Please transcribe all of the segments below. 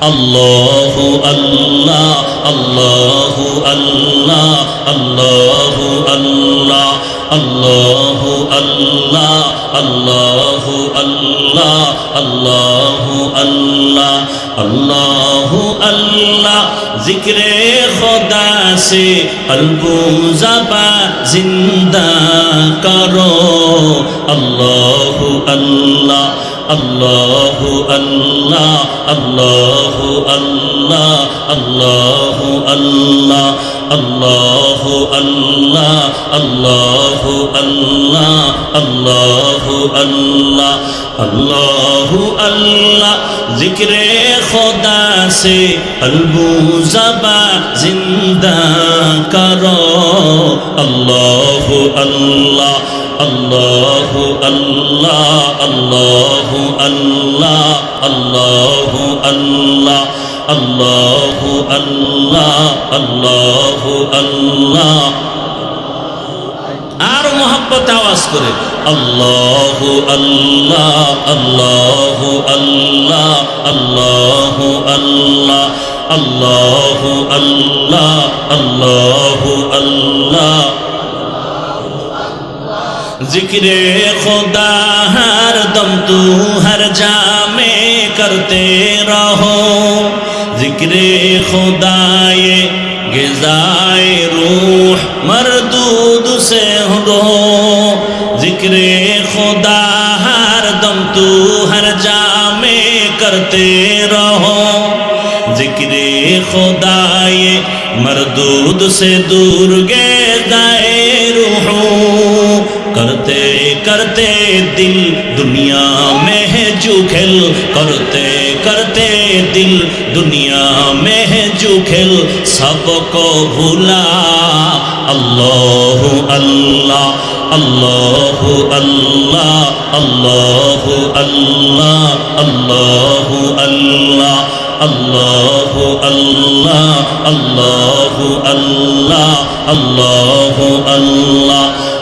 আল্লাহু আল্লাহ আল্লাহু আল্লাহ আল্লাহু আল্লাহ আল্লাহু আল্লাহ আল্লাহু আল্লাহ আল্লাহু আল্লাহ আল্লাহু আল্লাহ। জিক্রে খোদা সে জবা জিন্দা করো। আল্লাহু আল্লাহ আল্লাহু আল্লাহ আল্লাহু আল্লাহ আল্লাহু আল্লাহ আল্লাহু আল্লাহ আল্লাহু আল্লাহ আল্লাহু আল্লাহ আল্লাহু আল্লাহ। জিক্রে খোদা সে কলবু জবা জিন্দা করো। আল্লাহু আল্লাহ আল্লাহু আল্লাহ আল্লাহু আল্লাহ আল্লাহু আল্লাহ আল্লাহু আল্লাহ আল্লাহু আল্লাহ আর মোহাব্বত আওয়াজ করে, আল্লাহু আল্লাহ আল্লাহু আল্লাহ আল্লাহু আল্লাহ আল্লাহু আল্লাহ আল্লাহু আল্লাহ। ذکر خدا ہر دم تو ہر جام میں کرتے رہو۔ ذکر خدا یہ غذائے روح مردود سے ہو ذکر خدا ہر دم تو ہر جا میں کرتے رہو۔ ذکر خدا یہ مردود سے دور گئے करते करते दिल दुनिया में है जुखेल करते करते दिल दुनिया में है जुखेल सबको भूला अल्लाह अल्लाह अल्लाह अल्लाह अल्लाह अल्लाह अल्लाह अल्लाह अल्लाह अल्लाह अल्लाह अल्लाह अल्लाह अल्लाह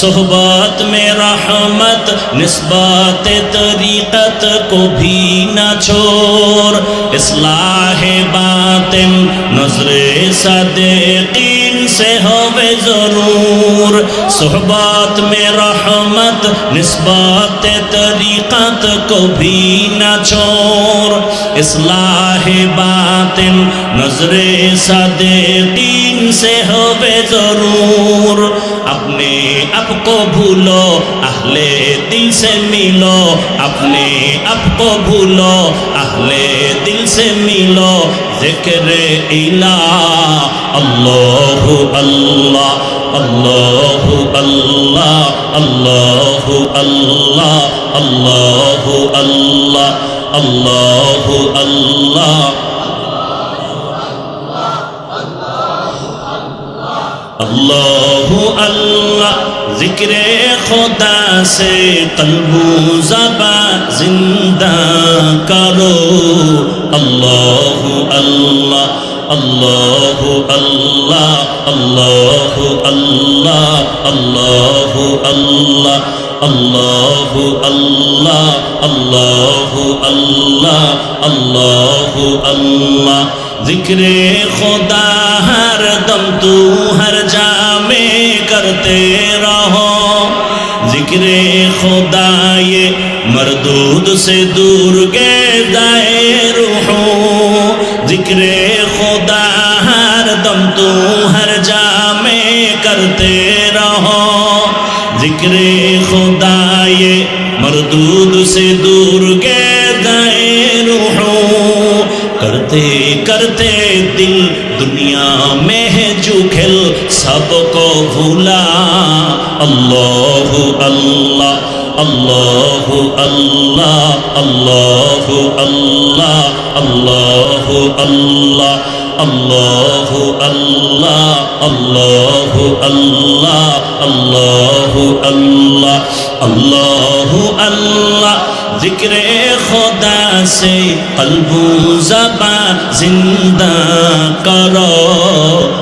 صحبات میں رحمت، نسبات طریقت کو بھی نہ چھوڑ۔ اصلاح باطن، نظر صدقین سے ہوئے ضرور۔ صحبات میں رحمت، نسبات طریقت کو بھی نہ چھوڑ۔ اصلاح باطن، نظر صدقین سے ہوئے ضرور۔ আপকো ভুলো, আহলে দিল সে মিলো। আপনি আপকো ভুলো, আহলে দিল সে মিলো। জিকরে ইলা, আল্লাহু আল্লাহ আল্লাহু আল্লাহ আল্লাহু আল্লাহ আল্লাহু আল্লাহ আল্লাহু আল্লাহ। আল্লাহু আল্লাহ ذکر خدا سے قلب و زبا زندہ کرو اللہ اللہ اللہ اللہ اللہ اللہ اللہ اللہ اللہ اللہ اللہ اللہ اللہ اللہ ذکر خدا ہر دم تو ہر جان کرتے رہو۔ ذکر خدا یہ مردود سے دور گئے دائے روحوں۔ ذکر خدا ہر دم تو ہر جا میں کرتے رہو۔ ذکر خدا یہ مردود سے دور گئے دائے روحوں۔ کرتے کرتے دل دنیا میں सबको भूला अल्लाह अल्लाह अल्लाह अल्लाह अल्लाह अल्लाह अल्लाह अल्लाह अल्लाह अल्लाह अल्लाह अल्लाह अल्लाह अल्लाह अल्लाह अल्लाह जिक्र खुदा से कल्बू जबा जिंदा करो